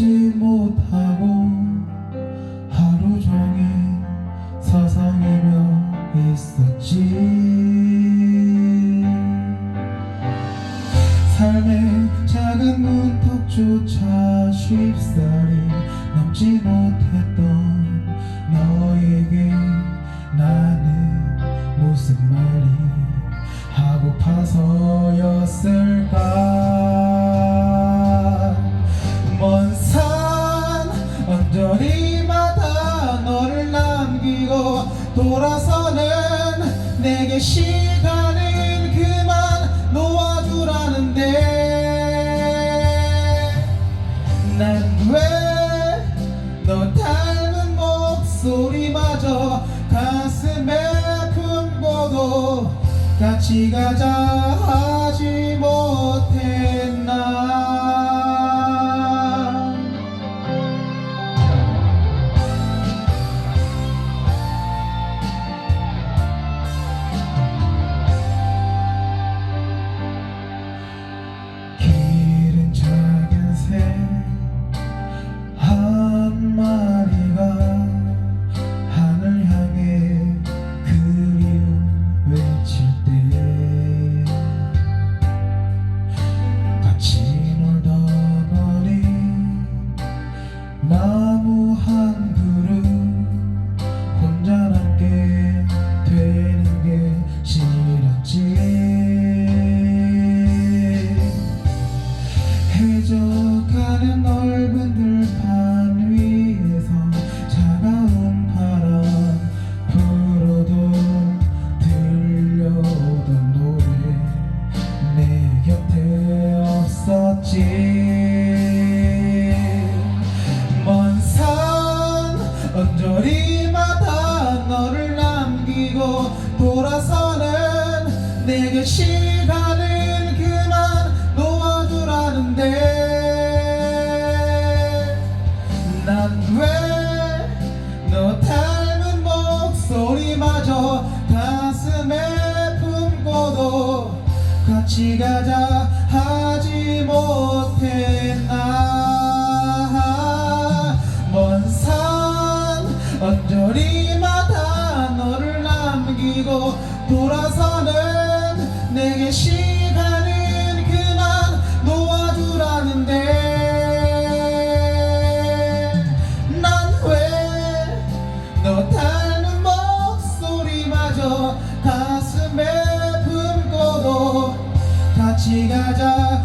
걷지 못하고 하루 종일 서성이며 있었지. 삶의 작은 문턱조차 쉽사리 넘지 못했던 너에게 나는 무슨 말이 하고파서였을까 언저리마다 너를 남기고 돌아서는 내게 시간은 그만 놓아주라는데. 난 왜 너 닮은 목소리마저 가슴에 품고도 같이 가자 돌아서는 내게 시간은 그만 놓아주라는데 난 왜 너 닮은 목소리마저 가슴에 품고도 같이 가자 하지 못했나? 먼산 언저리마다 너를 남기고 돌아서는 내게 시간은 그만 놓아주라는데 난 왜 너 닮은 목소리마저 가슴에 품고도 같이 가자